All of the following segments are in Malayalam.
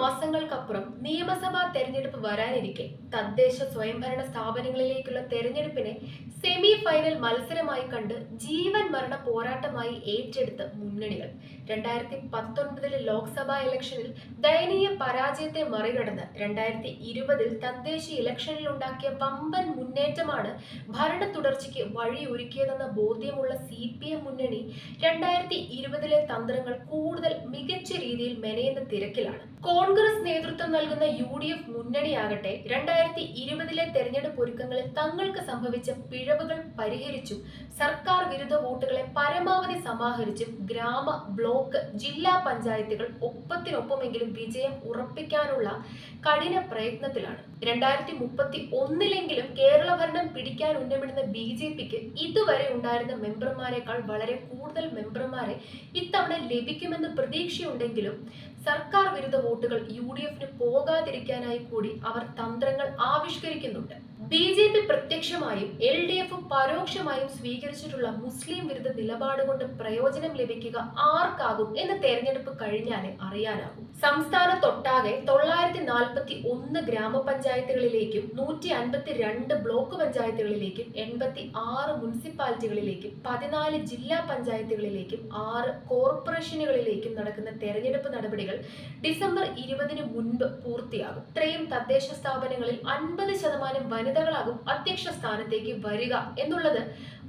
മാസങ്ങൾക്കപ്പുറം നിയമസഭാ തെരഞ്ഞെടുപ്പ് വരാനിരിക്കെ തദ്ദേശ സ്വയംഭരണ സ്ഥാപനങ്ങളിലേക്കുള്ള തെരഞ്ഞെടുപ്പിനെ സെമി ഫൈനൽ മത്സരമായി കണ്ട് ജീവൻ മരണ പോരാട്ടമായി ഏറ്റെടുത്ത മുന്നണികൾ. രണ്ടായിരത്തി പത്തൊൻപതിലെ ലോക്സഭാ ഇലക്ഷനിൽ ദയനീയ പരാജയത്തെ മറികടന്ന് രണ്ടായിരത്തി ഇരുപതിൽ തദ്ദേശ ഇലക്ഷനിൽ ഉണ്ടാക്കിയ വമ്പൻ മുന്നേറ്റമാണ് ഭരണ തുടർച്ചയ്ക്ക് വഴിയൊരുക്കിയതെന്ന ബോധ്യമുള്ള സി പി എം മുന്നണി രണ്ടായിരത്തി ഇരുപതിലെ തന്ത്രങ്ങൾ കൂടുതൽ മികച്ച രീതിയിൽ മെനയുന്ന തിരക്കിലാണ്. കോൺഗ്രസ് നേതൃത്വം നൽകുന്ന യു ഡി എഫ് മുന്നണിയാകട്ടെ രണ്ടായിരത്തി ഇരുപതിലെ തെരഞ്ഞെടുപ്പ് ഒരുക്കങ്ങളിൽ തങ്ങൾക്ക് സംഭവിച്ച പിഴവുകൾ പരിഹരിച്ചും സർക്കാർ വിരുദ്ധ വോട്ടുകളെ പരമാവധി സമാഹരിച്ചും ഗ്രാമ ബ്ലോക്ക് ജില്ലാ പഞ്ചായത്തുകൾ ഒപ്പത്തിനൊപ്പമെങ്കിലും വിജയം ഉറപ്പിക്കാനുള്ള കഠിന പ്രയത്നത്തിലാണ്. രണ്ടായിരത്തി മുപ്പത്തി ഒന്നിലെങ്കിലും കേരള ഭരണം പിടിക്കാൻ ഉന്നമിടുന്ന ബി ജെ പിക്ക് ഇതുവരെ ഉണ്ടായിരുന്ന മെമ്പർമാരെക്കാൾ വളരെ കൂടുതൽ മെമ്പർമാരെ ഇത്തവണ ലഭിക്കുമെന്ന് പ്രതീക്ഷയുണ്ടെങ്കിലും സർക്കാർ വിരുദ്ധ വോട്ടുകൾ യു ഡി എഫിന് പോകാതിരിക്കാനായി കൂടി അവർ തന്ത്രങ്ങൾ ആവിഷ്കരിക്കുന്നുണ്ട്. ബി ജെ പി പ്രത്യക്ഷമായും എൽ ഡി എഫ് പരോക്ഷമായും സ്വീകരിച്ചിട്ടുള്ള മുസ്ലിം വിരുദ്ധ നിലപാട് കൊണ്ട് പ്രയോജനം ലഭിക്കുക ആർക്കാകും എന്ന തെരഞ്ഞെടുപ്പ് കഴിഞ്ഞാലേ അറിയാനാകും. സംസ്ഥാനത്തൊട്ടാകെ തൊള്ളായിരത്തി നാൽപ്പത്തി ഒന്ന് ഗ്രാമപഞ്ചായത്തുകളിലേക്കും നൂറ്റി അൻപത്തി രണ്ട് ബ്ലോക്ക് പഞ്ചായത്തുകളിലേക്കും എൺപത്തി ആറ് മുനിസിപ്പാലിറ്റികളിലേക്കും പതിനാല് ജില്ലാ പഞ്ചായത്തുകളിലേക്കും ആറ് കോർപ്പറേഷനുകളിലേക്കും നടക്കുന്ന തെരഞ്ഞെടുപ്പ് നടപടികൾ ഡിസംബർ ഇരുപതിന് മുൻപ് പൂർത്തിയാകും. ഇത്രയും തദ്ദേശ സ്ഥാപനങ്ങളിൽ അൻപത് ശതമാനം വനിതകളാകും അധ്യക്ഷ സ്ഥാനത്തേക്ക് വരിക എന്നുള്ളത്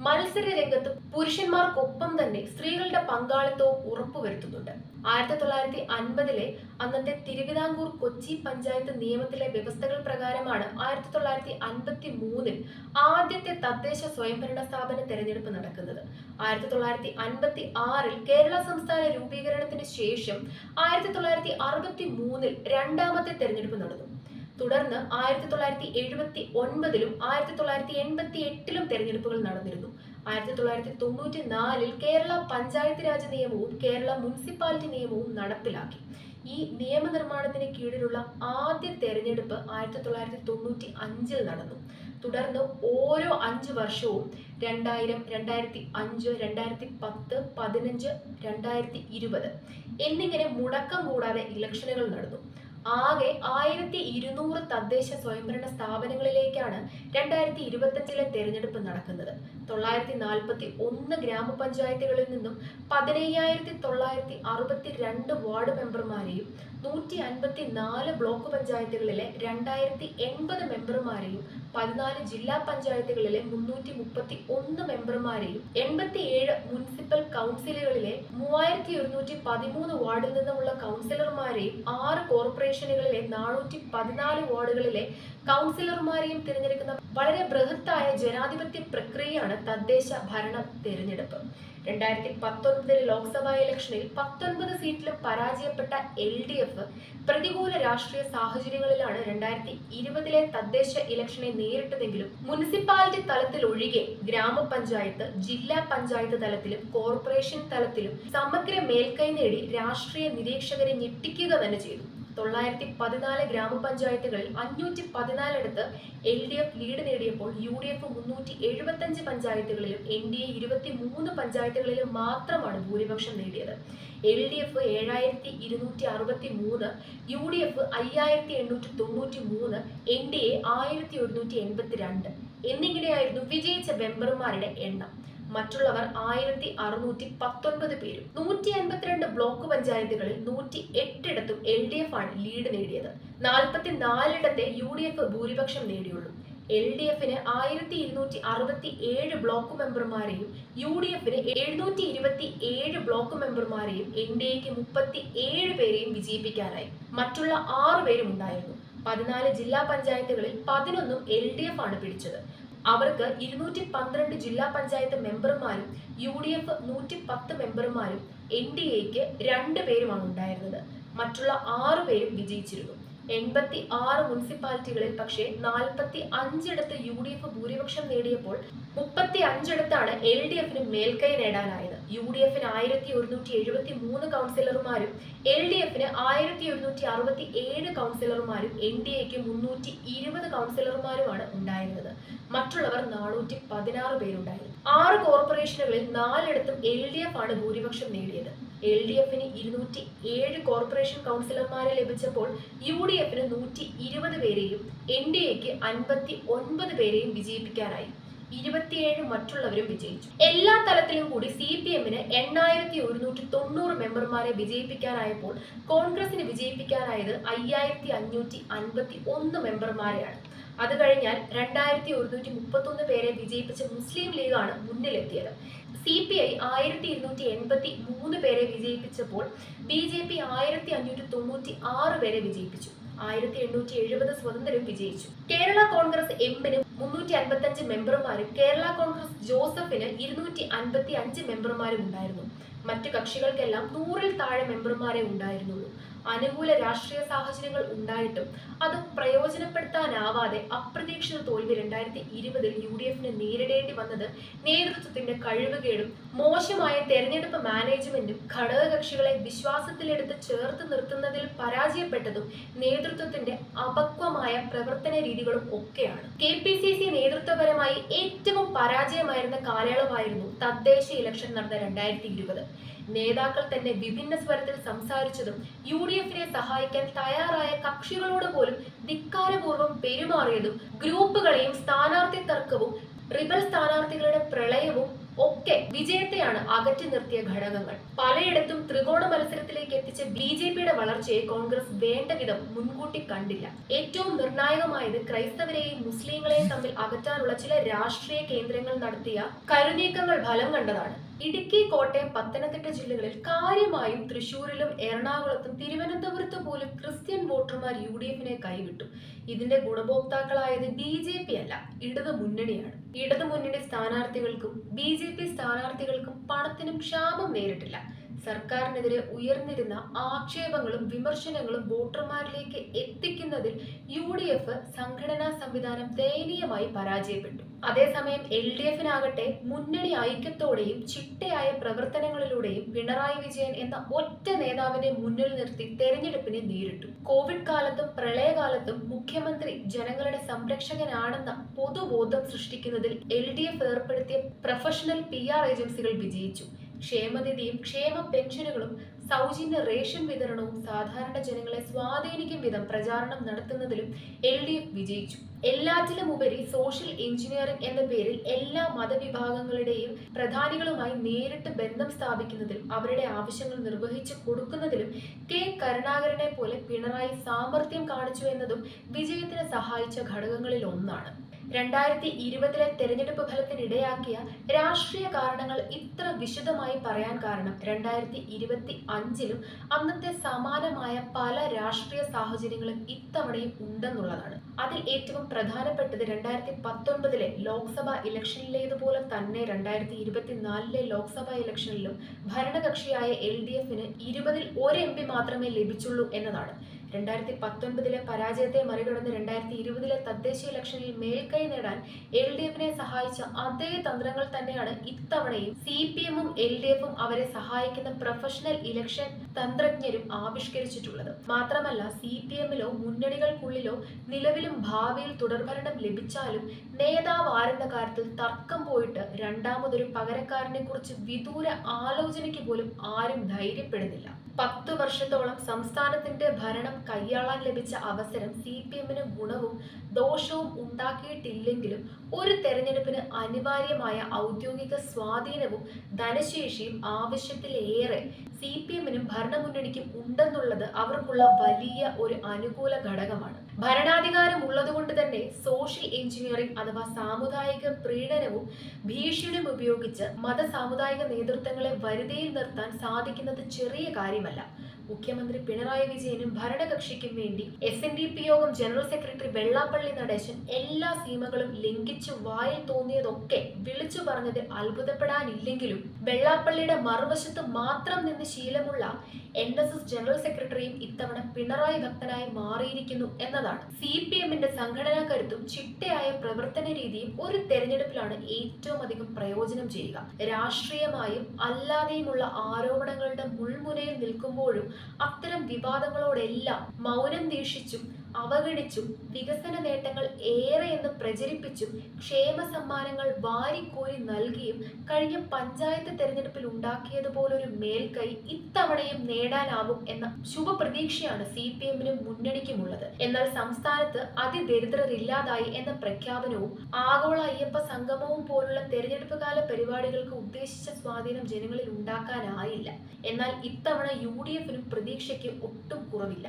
മത്സര രംഗത്ത് പുരുഷന്മാർക്കൊപ്പം തന്നെ സ്ത്രീകളുടെ പങ്കാളിത്തവും ഉറപ്പുവരുത്തുന്നുണ്ട്. ആയിരത്തി തൊള്ളായിരത്തി അൻപതിലെ അന്നത്തെ തിരുവിതാംകൂർ കൊച്ചി പഞ്ചായത്ത് നിയമത്തിലെ വ്യവസ്ഥകൾ പ്രകാരമാണ് ആയിരത്തി തൊള്ളായിരത്തി അൻപത്തി മൂന്നിൽ ആദ്യത്തെ തദ്ദേശ സ്വയംഭരണ സ്ഥാപന തെരഞ്ഞെടുപ്പ് നടക്കുന്നത്. ആയിരത്തി തൊള്ളായിരത്തി അൻപത്തി ആറിൽ കേരള സംസ്ഥാന രൂപീകരണത്തിന് ശേഷം ആയിരത്തി തൊള്ളായിരത്തി അറുപത്തി മൂന്നിൽ രണ്ടാമത്തെ തെരഞ്ഞെടുപ്പ് നടന്നു. തുടർന്ന് ആയിരത്തി തൊള്ളായിരത്തി എഴുപത്തി ഒൻപതിലും ആയിരത്തി തൊള്ളായിരത്തി എൺപത്തി എട്ടിലും തെരഞ്ഞെടുപ്പുകൾ നടന്നിരുന്നു. ആയിരത്തി തൊള്ളായിരത്തി തൊണ്ണൂറ്റി നാലിൽ കേരള പഞ്ചായത്ത് രാജ് നിയമവും കേരള മുനിസിപ്പാലിറ്റി നിയമവും നടപ്പിലാക്കി. ഈ നിയമനിർമ്മാണത്തിന് കീഴിലുള്ള ആദ്യ തെരഞ്ഞെടുപ്പ് ആയിരത്തി തൊള്ളായിരത്തി തൊണ്ണൂറ്റി അഞ്ചിൽ നടന്നു. തുടർന്ന് ഓരോ അഞ്ച് വർഷവും രണ്ടായിരം രണ്ടായിരത്തി അഞ്ച് രണ്ടായിരത്തി പത്ത് പതിനഞ്ച് രണ്ടായിരത്തി ഇരുപത് എന്നിങ്ങനെ മുടക്കം കൂടാതെ ഇലക്ഷനുകൾ നടന്നു. ആകെ ആയിരത്തി ഇരുന്നൂറ് തദ്ദേശ സ്വയംഭരണ സ്ഥാപനങ്ങളിലേക്കാണ് രണ്ടായിരത്തി ഇരുപത്തഞ്ചിലെ തെരഞ്ഞെടുപ്പ് നടക്കുന്നത്. തൊള്ളായിരത്തി നാൽപ്പത്തി ഒന്ന് ഗ്രാമപഞ്ചായത്തുകളിൽ നിന്നും പതിനയ്യായിരത്തി തൊള്ളായിരത്തി അറുപത്തി രണ്ട് വാർഡ് മെമ്പർമാരെയും നൂറ്റി അൻപത്തി നാല് ബ്ലോക്ക് പഞ്ചായത്തുകളിലെ രണ്ടായിരത്തി എൺപത് മെമ്പർമാരെയും പതിനാല് ജില്ലാ പഞ്ചായത്തുകളിലെ മുന്നൂറ്റി മുപ്പത്തി ഒന്ന് മെമ്പർമാരെയും എൺപത്തിയേഴ് മുനിസിപ്പൽ കൗൺസിലുകളിലെ മൂവായിരത്തി ഒരുന്നൂറ്റി പതിമൂന്ന് വാർഡിൽ നിന്നുമുള്ള കൗൺസിലർമാരെയും ആറ് കോർപ്പറേഷനുകളിലെ നാനൂറ്റി പതിനാല് വാർഡുകളിലെ കൗൺസിലർമാരെയും തിരഞ്ഞെടുക്കുന്ന വളരെ ബൃഹത്തായ ജനാധിപത്യ പ്രക്രിയയാണ് തദ്ദേശ ഭരണ തിരഞ്ഞെടുപ്പ്. രണ്ടായിരത്തി പത്തൊൻപതിലെ ലോക്സഭാ ഇലക്ഷനിൽ പത്തൊൻപത് സീറ്റിലും പരാജയപ്പെട്ട എൽ ഡി എഫ് പ്രതികൂല രാഷ്ട്രീയ സാഹചര്യങ്ങളിലാണ് രണ്ടായിരത്തി ഇരുപതിലെ തദ്ദേശ ഇലക്ഷനെ നേരിട്ടതെങ്കിലും മുനിസിപ്പാലിറ്റി തലത്തിൽ ഒഴികെ ഗ്രാമപഞ്ചായത്ത് ജില്ലാ പഞ്ചായത്ത് തലത്തിലും കോർപ്പറേഷൻ തലത്തിലും സമഗ്ര മേൽക്കൈ നേടി രാഷ്ട്രീയ നിരീക്ഷകരെ ഞെട്ടിക്കുക തന്നെ ചെയ്തു. തൊള്ളായിരത്തി പതിനാല് ഗ്രാമപഞ്ചായത്തുകളിൽ അഞ്ഞൂറ്റി പതിനാലിടത്ത് എൽ ഡി എഫ് ലീഡ് നേടിയപ്പോൾ യു ഡി എഫ് മുന്നൂറ്റി എഴുപത്തഞ്ച് പഞ്ചായത്തുകളിലും എൻ ഡി എ ഇരുപത്തി മൂന്ന് പഞ്ചായത്തുകളിലും മാത്രമാണ് ഭൂരിപക്ഷം നേടിയത്. എൽ ഡി എഫ് ഏഴായിരത്തി ഇരുന്നൂറ്റി അറുപത്തി മൂന്ന് യു ഡി എഫ് അയ്യായിരത്തി എണ്ണൂറ്റി തൊണ്ണൂറ്റി മൂന്ന് എൻ ഡി എ ആയിരത്തി ഒരുന്നൂറ്റി എൺപത്തി രണ്ട് എന്നിങ്ങനെയായിരുന്നു വിജയിച്ച മെമ്പർമാരുടെ എണ്ണം. മറ്റുള്ളവർ ആയിരത്തി അറുന്നൂറ്റി പത്തൊൻപത് പേരും. നൂറ്റി അൻപത്തിരണ്ട് ബ്ലോക്ക് പഞ്ചായത്തുകളിൽ നൂറ്റി എട്ടിടത്തും എൽ ഡി എഫ് ആണ് ലീഡ് നേടിയത്. നാൽപ്പത്തി നാലിടത്തെ യു ഡി എഫ് ഭൂരിപക്ഷം നേടിയുള്ളൂ. എൽ ഡി എഫിന് ആയിരത്തി ഇരുന്നൂറ്റി അറുപത്തി ഏഴ് ബ്ലോക്ക് മെമ്പർമാരെയും യു ഡി എഫിന് എഴുന്നൂറ്റി ഇരുപത്തി ഏഴ് ബ്ലോക്ക് മെമ്പർമാരെയും എൻ ഡി എക്ക് മുപ്പത്തി ഏഴ് പേരെയും വിജയിപ്പിക്കാനായി. മറ്റുള്ള ആറ് പേരും ഉണ്ടായിരുന്നു. പതിനാല് ജില്ലാ പഞ്ചായത്തുകളിൽ പതിനൊന്നും എൽ ഡി എഫ് ആണ് പിടിച്ചത്. അവർക്ക് ഇരുന്നൂറ്റി പന്ത്രണ്ട് ജില്ലാ പഞ്ചായത്ത് മെമ്പർമാരും യു ഡി എഫ് നൂറ്റി പത്ത് മെമ്പർമാരും എൻ ഡി എക്ക് രണ്ട് പേരുമാണ് ഉണ്ടായിരുന്നത്. മറ്റുള്ള ആറ് പേരും വിജയിച്ചിരുന്നു. എൺപത്തി ആറ് മുനിസിപ്പാലിറ്റികളിൽ പക്ഷേ നാൽപ്പത്തി അഞ്ചിടത്ത് യു ഡി എഫ് ഭൂരിപക്ഷം നേടിയപ്പോൾ മുപ്പത്തി അഞ്ചിടത്താണ് എൽ ഡി എഫിന് മേൽക്കൈ നേടാനായത്. യു ഡി എഫിന് ആയിരത്തി ഒരുന്നൂറ്റി എഴുപത്തി മൂന്ന് കൗൺസിലർമാരും എൽ ഡി എഫിന് ആയിരത്തി ഒരുന്നൂറ്റി അറുപത്തി ഏഴ് കൗൺസിലർമാരും എൻ ഡി എക്ക് മുന്നൂറ്റി ഇരുപത് കൗൺസിലർമാരുമാണ് ഉണ്ടായിരുന്നത്. മറ്റുള്ളവർ നാനൂറ്റി പതിനാറ് പേരുണ്ടായിരുന്നു. ആറ് കോർപ്പറേഷനുകളിൽ നാലിടത്തും എൽ ഡി എഫ് ആണ് ഭൂരിപക്ഷം നേടിയത്. എൽ ഡി എഫിന് ഇരുന്നൂറ്റി ഏഴ് കോർപ്പറേഷൻ കൗൺസിലർമാരെ ലഭിച്ചപ്പോൾ യു ഡി എഫിന് നൂറ്റി ഇരുപത് പേരെയും എൻ ഡി എക്ക് അൻപത്തി ഒൻപത് പേരെയും വിജയിപ്പിക്കാനായി. ഇരുപത്തിയേഴ് മറ്റുള്ളവരും വിജയിച്ചു. എല്ലാ തലത്തിലും കൂടി സി പി എമ്മിന് എണ്ണായിരത്തി ഒരുന്നൂറ്റി തൊണ്ണൂറ് മെമ്പർമാരെ വിജയിപ്പിക്കാനായപ്പോൾ കോൺഗ്രസിന് വിജയിപ്പിക്കാനായത് അയ്യായിരത്തി അഞ്ഞൂറ്റി അൻപത്തി ഒന്ന് മെമ്പർമാരെയാണ്. അത് കഴിഞ്ഞാൽ രണ്ടായിരത്തി ഒരുന്നൂറ്റി മുപ്പത്തൊന്ന് പേരെ വിജയിപ്പിച്ച മുസ്ലിം ലീഗാണ് മുന്നിലെത്തിയത്. സി പി ഐ ആയിരത്തി ഇരുന്നൂറ്റി എൺപത്തി മൂന്ന് പേരെ വിജയിപ്പിച്ചപ്പോൾ ബി ജെ പി ആയിരത്തി അഞ്ഞൂറ്റി തൊണ്ണൂറ്റി ആറ് പേരെ വിജയിപ്പിച്ചു. ആയിരത്തി എണ്ണൂറ്റി എഴുപത് സ്വതന്ത്രരും വിജയിച്ചു. കേരള കോൺഗ്രസ് എമ്മിന് മുന്നൂറ്റി അൻപത്തി അഞ്ച് മെമ്പർമാരും കേരള കോൺഗ്രസ് ജോസഫിന് ഇരുന്നൂറ്റി അൻപത്തി അഞ്ച് മെമ്പർമാരും ഉണ്ടായിരുന്നു. മറ്റു കക്ഷികൾക്കെല്ലാം നൂറിൽ താഴെ മെമ്പർമാരെ ഉണ്ടായിരുന്നുള്ളൂ. അനുകൂല രാഷ്ട്രീയ സാഹചര്യങ്ങൾ ഉണ്ടായിട്ടും അത് പ്രയോജനപ്പെടുത്താനാവാതെ അപ്രതീക്ഷിത തോൽവി രണ്ടായിരത്തി ഇരുപതിൽ യു ഡി എഫിന് നേരിടേണ്ടി വന്നത് നേതൃത്വത്തിന്റെ കഴിവുകേടും മോശമായ തെരഞ്ഞെടുപ്പ് മാനേജ്മെന്റും ഘടകകക്ഷികളെ വിശ്വാസത്തിലെടുത്ത് ചേർത്ത് നിർത്തുന്നതിൽ പരാജയപ്പെട്ടതും നേതൃത്വത്തിന്റെ അപക്വമായ പ്രവർത്തന രീതികളും ഒക്കെയാണ്. കെ പി സി സി നേതൃത്വപരമായി ഏറ്റവും പരാജയമായിരുന്ന കാലയളവായിരുന്നു തദ്ദേശ ഇലക്ഷൻ നടന്ന രണ്ടായിരത്തി ഇരുപത് നേതാക്കൾ തന്നെ വിഭിന്ന സ്വരത്തിൽ സംസാരിച്ചതും യു ഡി എഫിനെ സഹായിക്കാൻ തയ്യാറായ കക്ഷികളോട് പോലും ധിക്കാരപൂർവം പെരുമാറിയതും ഗ്രൂപ്പുകളെയും സ്ഥാനാർത്ഥി തർക്കവും റിബൽ സ്ഥാനാർത്ഥികളുടെ പ്രളയവും ഒക്കെ വിജയത്തെയാണ് അകറ്റി നിർത്തിയ ഘടകങ്ങൾ. പലയിടത്തും ത്രികോണ മത്സരത്തിലേക്ക് എത്തിച്ച ബി ജെ പിയുടെ വളർച്ചയെ കോൺഗ്രസ് വേണ്ട വിധം മുൻകൂട്ടി കണ്ടില്ല. ഏറ്റവും നിർണായകമായത് ക്രൈസ്തവരെയും മുസ്ലിങ്ങളെയും തമ്മിൽ അകറ്റാനുള്ള ചില രാഷ്ട്രീയ കേന്ദ്രങ്ങൾ നടത്തിയ കരുനീക്കങ്ങൾ ഫലം കണ്ടതാണ്. ഇടുക്കി കോട്ടയം പത്തനംതിട്ട ജില്ലകളിൽ കാര്യമായും തൃശൂരിലും എറണാകുളത്തും തിരുവനന്തപുരത്ത് പോലും ക്രിസ്ത്യൻ വോട്ടർമാർ യു ഡി എഫിനെ കൈവിട്ടു. ഇതിന്റെ ഗുണഭോക്താക്കളായത് ബി ജെ പി അല്ല ഇടതു മുന്നണിയാണ്. മുന്നണി സ്ഥാനാർത്ഥികൾക്കും ബി ജെ പി സ്ഥാനാർത്ഥികൾക്കും പണത്തിനും ക്ഷാമം നേരിട്ടില്ല. സർക്കാരിനെതിരെ ഉയർന്നിരുന്ന ആക്ഷേപങ്ങളും വിമർശനങ്ങളും വോട്ടർമാരിലേക്ക് എത്തിക്കുന്നതിൽ യു ഡി എഫ് സംഘടനാ സംവിധാനം ദയനീയമായി പരാജയപ്പെട്ടു. അതേസമയം എൽ ഡി എഫിനാകട്ടെ മുന്നണി ഐക്യത്തോടെയും ചിട്ടയായ പ്രവർത്തനങ്ങളിലൂടെയും പിണറായി വിജയൻ എന്ന ഒറ്റ നേതാവിനെ മുന്നിൽ നിർത്തി തെരഞ്ഞെടുപ്പിനെ നേരിട്ടു. കോവിഡ് കാലത്തും പ്രളയകാലത്തും മുഖ്യമന്ത്രി ജനങ്ങളുടെ സംരക്ഷകനാണെന്ന പൊതുബോധം സൃഷ്ടിക്കുന്നതിൽ എൽ ഡി എഫ് ഏർപ്പെടുത്തിയ പ്രൊഫഷണൽ പി ആർ ഏജൻസികൾ വിജയിച്ചു. ക്ഷേമനിധിയും ക്ഷേമ പെൻഷനുകളും സൗജന്യ റേഷൻ വിതരണവും സാധാരണ ജനങ്ങളെ സ്വാധീനിക്കും വിധം പ്രചാരണം നടത്തുന്നതിലും എൽ ഡി എഫ് വിജയിച്ചു. എല്ലാറ്റിലും ഉപരി സോഷ്യൽ എഞ്ചിനീയറിംഗ് എന്ന പേരിൽ എല്ലാ മതവിഭാഗങ്ങളുടെയും പ്രധാനികളുമായി നേരിട്ട് ബന്ധം സ്ഥാപിക്കുന്നതിലും അവരുടെ ആവശ്യങ്ങൾ നിർവഹിച്ചു കൊടുക്കുന്നതിലും കെ കരുണാകരനെ പോലെ പിണറായി സാമർഥ്യം കാണിച്ചു എന്നതും വിജയത്തിന് സഹായിച്ച ഘടകങ്ങളിൽ ഒന്നാണ് രണ്ടായിരത്തി ഇരുപതിലെ തെരഞ്ഞെടുപ്പ് ഫലത്തിനിടയാക്കിയ രാഷ്ട്രീയ കാരണങ്ങൾ ഇത്ര വിശദമായി പറയാൻ കാരണം രണ്ടായിരത്തി ഇരുപത്തി അഞ്ചിലും അന്നത്തെ സമാനമായ പല രാഷ്ട്രീയ സാഹചര്യങ്ങളും ഇത്തവണയും ഉണ്ടെന്നുള്ളതാണ്. അതിൽ ഏറ്റവും പ്രധാനപ്പെട്ടത് രണ്ടായിരത്തി പത്തൊൻപതിലെ ലോക്സഭാ ഇലക്ഷനിലേതുപോലെ തന്നെ രണ്ടായിരത്തി ഇരുപത്തിനാലിലെ ലോക്സഭാ ഇലക്ഷനിലും ഭരണകക്ഷിയായ എൽ ഡി എഫിന് ഇരുപതിൽ ഒരു എം പി മാത്രമേ ലഭിച്ചുള്ളൂ എന്നതാണ്. രണ്ടായിരത്തി പത്തൊൻപതിലെ പരാജയത്തെ മറികടന്ന് രണ്ടായിരത്തി ഇരുപതിലെ തദ്ദേശീയ ഇലക്ഷനിൽ മേൽക്കൈ നേടാൻ എൽ ഡി എഫിനെ സഹായിച്ച അതേ തന്ത്രങ്ങൾ തന്നെയാണ് ഇത്തവണയും സി പി എമ്മും എൽ ഡി എഫും അവരെ സഹായിക്കുന്ന പ്രൊഫഷണൽ ഇലക്ഷൻ തന്ത്രജ്ഞരും ആവിഷ്കരിച്ചിട്ടുള്ളത്. മാത്രമല്ല സി പി എമ്മിലോ മുന്നണികൾക്കുള്ളിലോ നിലവിലും ഭാവിയിൽ തുടർഭരണം ലഭിച്ചാലും നേതാവ് ആരെന്ന കാര്യത്തിൽ തർക്കം പോയിട്ട് രണ്ടാമതൊരു പകരക്കാരനെ കുറിച്ച് വിദൂര ആലോചനയ്ക്ക് പോലും ആരും ധൈര്യപ്പെടുന്നില്ല. പത്തു വർഷത്തോളം സംസ്ഥാനത്തിന്റെ ഭരണം കൈയാളാൻ ലഭിച്ച അവസരം സി പി എമ്മിന് ഗുണവും ദോഷവും ഉണ്ടാക്കിയിട്ടില്ലെങ്കിലും ഒരു തെരഞ്ഞെടുപ്പിന് അനിവാര്യമായ ഔദ്യോഗിക സ്വാധീനവും ധനശേഷിയും ആവശ്യത്തിലേറെ സി പി എമ്മിനും ഭരണമുന്നണിക്കും ഉണ്ടെന്നുള്ളത് അവർക്കുള്ള വലിയ ഒരു അനുകൂല ഘടകമാണ്. ഭരണാധികാരം ഉള്ളതുകൊണ്ട് തന്നെ സോഷ്യൽ എഞ്ചിനീയറിംഗ് അഥവാ സാമുദായിക പ്രീണനവും ഭീഷണിയും ഉപയോഗിച്ച് മത സാമുദായിക നേതൃത്വങ്ങളെ വരുതിയിൽ നിർത്താൻ സാധിക്കുന്നത് ചെറിയ കാര്യമല്ല. മുഖ്യമന്ത്രി പിണറായി വിജയനും ഭരണകക്ഷിക്കും വേണ്ടി S N D P Yogam general secretary Vellappally Natesan എല്ലാ സീമകളും ലംഘിച്ച് വായിൽ തോന്നിയതൊക്കെ വിളിച്ചു പറഞ്ഞത് അത്ഭുതപ്പെടാനില്ലെങ്കിലും വെള്ളാപ്പള്ളിയുടെ മറുവശത്ത് മാത്രം നിന്ന് ശീലമുള്ള എൻ എസ് എസ് ജനറൽ സെക്രട്ടറിയും ഇത്തവണ പിണറായി ഭക്തനായി മാറിയിരിക്കുന്നു എന്നതാണ്. സി പി എമ്മിന്റെ സംഘടനാ കരുത്തും ചിട്ടയായ പ്രവർത്തന രീതിയും ഒരു തെരഞ്ഞെടുപ്പിലാണ് ഏറ്റവും അധികം പ്രയോജനം ചെയ്യുക. രാഷ്ട്രീയമായും അല്ലാതെയുമുള്ള ആരോപണങ്ങളുടെ മുൾമുനയിൽ നിൽക്കുമ്പോഴും അത്തരം വിവാദങ്ങളോടെല്ലാം മൗനം ദീക്ഷിച്ചും അവഗണിച്ചും വികസന നേട്ടങ്ങൾ ഏറെയെന്ന് പ്രചരിപ്പിച്ചും ക്ഷേമ സമ്മാനങ്ങൾ വാരിക്കോരി നൽകിയും കഴിഞ്ഞ പഞ്ചായത്ത് തെരഞ്ഞെടുപ്പിൽ ഉണ്ടാക്കിയതുപോലൊരു മേൽക്കൈ ഇത്തവണയും നേടാനാവും എന്ന ശുഭപ്രതീക്ഷയാണ് സി പി എമ്മിനും മുന്നണിക്കുമുള്ളത്. എന്നാൽ സംസ്ഥാനത്ത് അതിദരിദ്രരില്ലാതായി എന്ന പ്രഖ്യാപനവും ആഗോള അയ്യപ്പ സംഗമവും പോലുള്ള തെരഞ്ഞെടുപ്പ് കാല പരിപാടികൾക്ക് ഉദ്ദേശിച്ച സ്വാധീനം ജനങ്ങളിൽ ഉണ്ടാക്കാനായില്ല. എന്നാൽ ഇത്തവണ യു ഡി എഫിനും പ്രതീക്ഷയ്ക്ക് ഒട്ടും കുറവില്ല.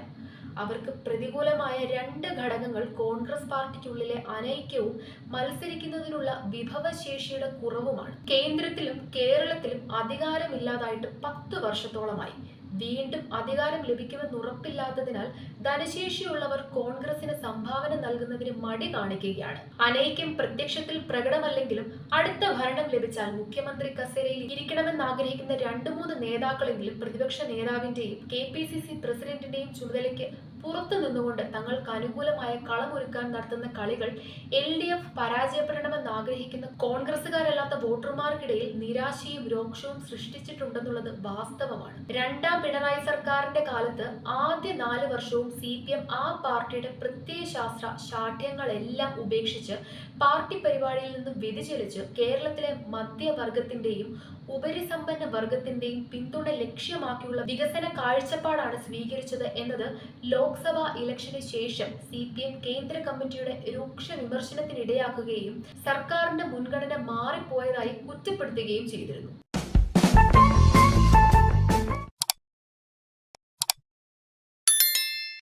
അവർക്ക് പ്രതികൂലമായ രണ്ട് ഘടകങ്ങൾ കോൺഗ്രസ് പാർട്ടിക്കുള്ളിലെ അനൈക്യവും മത്സരിക്കുന്നതിനുള്ള വിഭവശേഷിയുടെ കുറവുമാണ്. കേന്ദ്രത്തിലും കേരളത്തിലും അധികാരമില്ലാതായിട്ട് പത്ത് വർഷത്തോളമായി. വീണ്ടും അധികാരം ലഭിക്കുമെന്ന് ഉറപ്പില്ലാത്തതിനാൽ ധനശേഷിയുള്ളവർ കോൺഗ്രസിന് സംഭാവന നൽകുന്നതിന് മടി കാണിക്കുകയാണ്. അനൈക്യം പ്രത്യക്ഷത്തിൽ പ്രകടമല്ലെങ്കിലും അടുത്ത ഭരണം ലഭിച്ചാൽ മുഖ്യമന്ത്രി കസേരയിൽ ഇരിക്കണമെന്ന് ആഗ്രഹിക്കുന്ന രണ്ടു മൂന്ന് നേതാക്കളെങ്കിലും പ്രതിപക്ഷ നേതാവിന്റെയും കെ പി സി സി പ്രസിഡന്റിന്റെയും ചുമതലയ്ക്ക് പുറത്തു നിന്നുകൊണ്ട് തങ്ങൾക്ക് അനുകൂലമായ കളമൊരുക്കാൻ നടത്തുന്ന കളികൾ എൽ ഡി എഫ് പരാജയപ്പെടണമെന്ന് ആഗ്രഹിക്കുന്ന കോൺഗ്രസുകാരല്ലാത്ത വോട്ടർമാർക്കിടയിൽ നിരാശയും രോക്ഷവും സൃഷ്ടിച്ചിട്ടുണ്ടെന്നുള്ളത് വാസ്തവമാണ്. രണ്ടാം പിണറായി സർക്കാരിന്റെ കാലത്ത് ആദ്യ നാല് വർഷവും സി പി എം ആ പാർട്ടിയുടെ പ്രത്യയശാസ്ത്ര ശാഠ്യങ്ങളെല്ലാം ഉപേക്ഷിച്ച് പാർട്ടി പരിപാടിയിൽ നിന്ന് വ്യതിചലിച്ച് കേരളത്തിലെ മധ്യവർഗത്തിന്റെയും ഉപരിസമ്പന്ന വർഗത്തിന്റെയും പിന്തുണ ലക്ഷ്യമാക്കിയുള്ള വികസന കാഴ്ചപ്പാടാണ് സ്വീകരിച്ചത് എന്നത് ലോക്സഭാ ഇലക്ഷന് ശേഷം സി പി എം കേന്ദ്ര കമ്മിറ്റിയുടെ രൂക്ഷ വിമർശനത്തിനിടയാക്കുകയും സർക്കാരിന്റെ മുൻഗണന മാറിപ്പോയതായി കുറ്റപ്പെടുത്തുകയും ചെയ്തിരുന്നു.